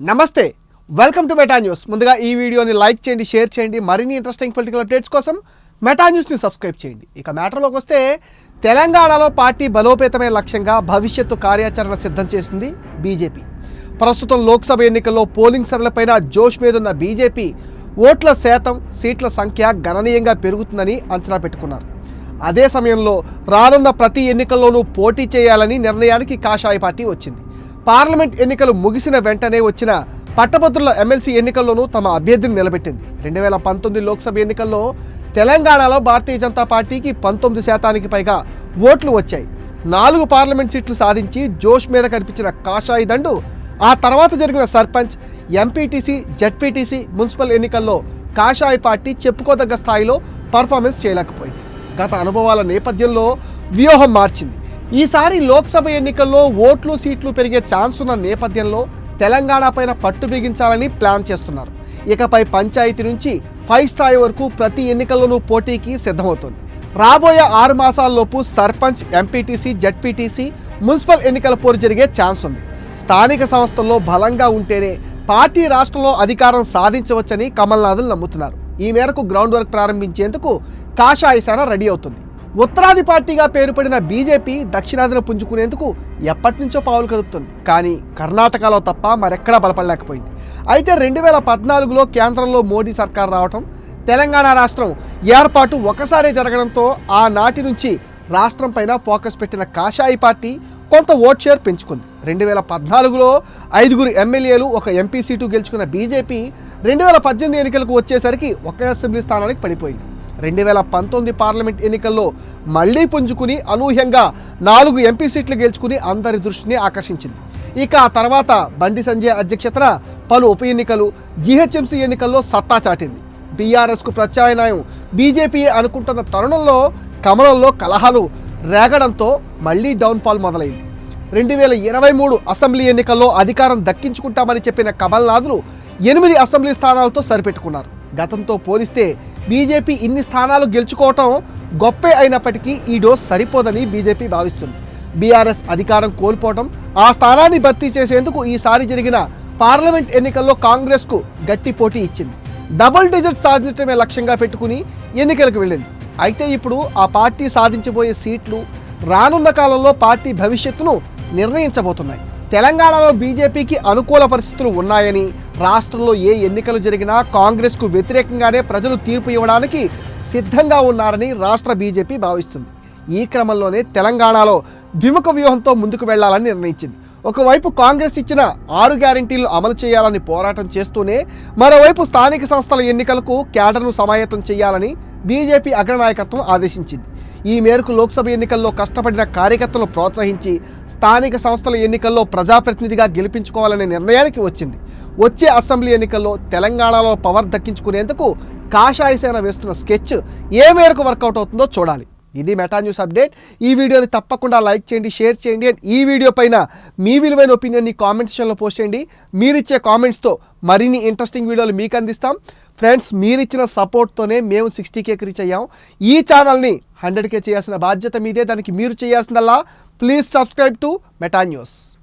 నమస్తే. Welcome to Meta news ముందుగా ఈ వీడియోని లైక్ చేయండి షేర్ చేయండి మరిన్ని ఇంట్రెస్టింగ్ పొలిటికల్ అప్డేట్స్ కోసం మెటా న్యూస్ని సబ్స్క్రైబ్ చేయండి. ఇక మ్యాటర్లోకి వస్తే తెలంగాణలో పార్టీ బలోపేతమైన లక్ష్యంగా భవిష్యత్తు కార్యాచరణ సిద్ధం చేసింది బీజేపీ. ప్రస్తుతం లోక్సభ ఎన్నికల్లో పోలింగ్ సరళపైన జోష్ మీదున్న బీజేపీ ఓట్ల శాతం సీట్ల సంఖ్య గణనీయంగా పెరుగుతుందని అంచనా పెట్టుకున్నారు. అదే సమయంలో రానున్న ప్రతి ఎన్నికల్లోనూ పోటీ చేయాలని నిర్ణయానికి కాషాయ పార్టీ వచ్చింది. పార్లమెంట్ ఎన్నికలు ముగిసిన వెంటనే వచ్చిన పట్టభద్రుల ఎమ్మెల్సీ ఎన్నికల్లోనూ తమ అభ్యర్థిని నిలబెట్టింది. రెండు వేల పంతొమ్మిది లోక్సభ ఎన్నికల్లో తెలంగాణలో భారతీయ జనతా పార్టీకి పంతొమ్మిది శాతానికి పైగా ఓట్లు వచ్చాయి. నాలుగు పార్లమెంట్ సీట్లు సాధించి జోష్ మీద కనిపించిన కాషాయి దండు ఆ తర్వాత జరిగిన సర్పంచ్ ఎంపీటీసీ జడ్పీటీసీ మున్సిపల్ ఎన్నికల్లో కాషాయి పార్టీ చెప్పుకోదగ్గ స్థాయిలో పర్ఫార్మెన్స్ చేయలేకపోయింది. గత అనుభవాల నేపథ్యంలో వ్యూహం మార్చింది. ఈసారి లోక్సభ ఎన్నికల్లో ఓట్లు సీట్లు పెరిగే ఛాన్స్ ఉన్న నేపథ్యంలో తెలంగాణ పైన పట్టు బిగించాలని ప్లాన్ చేస్తున్నారు. ఇకపై పంచాయతీ నుంచి పై స్థాయి వరకు ప్రతి ఎన్నికల్లోనూ పోటీకి సిద్ధమవుతుంది. రాబోయే ఆరు మాసాల్లోపు సర్పంచ్ ఎంపీటీసీ జడ్పీటీసీ మున్సిపల్ ఎన్నికల పోరు జరిగే ఛాన్స్ ఉంది. స్థానిక సంస్థల్లో బలంగా ఉంటేనే పార్టీ రాష్ట్రంలో అధికారం సాధించవచ్చని కమల్నాథులు నమ్ముతున్నారు. ఈ మేరకు గ్రౌండ్ వర్క్ ప్రారంభించేందుకు కాషాయ రెడీ అవుతుంది. ఉత్తరాది పార్టీగా పేరుపడిన బీజేపీ దక్షిణాదిన పుంజుకునేందుకు ఎప్పటి నుంచో పావులు కదుపుతుంది. కానీ కర్ణాటకలో తప్ప మరెక్కడా బలపడలేకపోయింది. అయితే రెండు వేల పద్నాలుగులో కేంద్రంలో మోడీ సర్కార్ రావటం తెలంగాణ రాష్ట్రం ఏర్పాటు ఒకసారి జరగడంతో ఆనాటి నుంచి రాష్ట్రం పైన ఫోకస్ పెట్టిన కాషాయి పార్టీ కొంత ఓట్ షేర్ పెంచుకుంది. రెండు వేల పద్నాలుగులో ఐదుగురు ఎమ్మెల్యేలు ఒక ఎంపీ సీటు గెలుచుకున్న బీజేపీ రెండు వేల పద్దెనిమిది ఎన్నికలకు వచ్చేసరికి ఒక అసెంబ్లీ స్థానానికి పడిపోయింది. రెండు వేల పంతొమ్మిది పార్లమెంట్ ఎన్నికల్లో మళ్ళీ పుంజుకుని అనూహ్యంగా నాలుగు ఎంపీ సీట్లు గెలుచుకుని అందరి దృష్టిని ఆకర్షించింది. ఇక ఆ తర్వాత బండి సంజయ్ అధ్యక్షతన పలు ఉప ఎన్నికలు జీహెచ్ఎంసీ ఎన్నికల్లో సత్తా చాటింది. బీఆర్ఎస్కు ప్రత్యామ్నాయం బీజేపీ అనుకుంటున్న తరుణంలో కమలంలో కలహాలు రేగడంతో మళ్ళీ డౌన్ఫాల్ మొదలైంది. రెండు వేల ఇరవై మూడు అసెంబ్లీ ఎన్నికల్లో అధికారం దక్కించుకుంటామని చెప్పిన కమల్నాథులు ఎనిమిది అసెంబ్లీ స్థానాలతో సరిపెట్టుకున్నారు. గతంతో పోలిస్తే బీజేపీ ఇన్ని స్థానాలు గెలుచుకోవటం గొప్పే అయినప్పటికీ ఈ డోస్ సరిపోదని బీజేపీ భావిస్తుంది. బీఆర్ఎస్ అధికారం కోల్పోవటం ఆ స్థానాన్ని భర్తీ చేసేందుకు ఈసారి జరిగిన పార్లమెంట్ ఎన్నికల్లో కాంగ్రెస్కు గట్టి పోటీ ఇచ్చింది. డబుల్ డిజిట్ సాధించడమే లక్ష్యంగా పెట్టుకుని ఎన్నికలకు వెళ్ళింది. అయితే ఇప్పుడు ఆ పార్టీ సాధించబోయే సీట్లు రానున్న కాలంలో పార్టీ భవిష్యత్తును నిర్ణయించబోతున్నాయి. తెలంగాణలో బీజేపీకి అనుకూల పరిస్థితులు ఉన్నాయని రాష్ట్రంలో ఏ ఎన్నికలు జరిగినా కాంగ్రెస్కు వ్యతిరేకంగానే ప్రజలు తీర్పు ఇవ్వడానికి సిద్ధంగా ఉన్నారని రాష్ట్ర బీజేపీ భావిస్తుంది. ఈ క్రమంలోనే తెలంగాణలో ద్విముఖ వ్యూహంతో ముందుకు వెళ్ళాలని నిర్ణయించింది. ఒకవైపు కాంగ్రెస్ ఇచ్చిన ఆరు గ్యారంటీలు అమలు చేయాలని పోరాటం చేస్తూనే మరోవైపు స్థానిక సంస్థల ఎన్నికలకు క్యాడర్ను సమాయత్తం చేయాలని బీజేపీ అగ్రనాయకత్వం ఆదేశించింది. ఈ మేరకు లోక్సభ ఎన్నికల్లో కష్టపడిన కార్యకర్తలను ప్రోత్సహించి స్థానిక సంస్థల ఎన్నికల్లో ప్రజాప్రతినిధిగా గెలిపించుకోవాలనే నిర్ణయానికి వచ్చింది. వచ్చే అసెంబ్లీ ఎన్నికల్లో తెలంగాణలో పవర్ దక్కించుకునేందుకు కాషాయ సేన వేస్తున్న స్కెచ్ ఏ మేరకు వర్కౌట్ అవుతుందో చూడాలి. ఇది మెటా న్యూస్ అప్డేట్. ఈ వీడియోని తప్పకుండా లైక్ చేయండి షేర్ చేయండి అండ్ ఈ వీడియో పైన మీ విలువైన ఒపీనియన్ని కామెంట్ సెక్షన్లో పోస్ట్ చేయండి. మీరిచ్చే కామెంట్స్తో మరిన్ని ఇంట్రెస్టింగ్ వీడియోలు మీకు అందిస్తాం. ఫ్రెండ్స్ మీరిచ్చిన సపోర్ట్తోనే మేము సిక్స్టీ కేకి రీచ్ అయ్యాం. ఈ ఛానల్ని హండ్రెడ్ కే చేయాల్సిన బాధ్యత మీదే దానికి మీరు చేయాల్సిందల్లా. Please subscribe to Meta news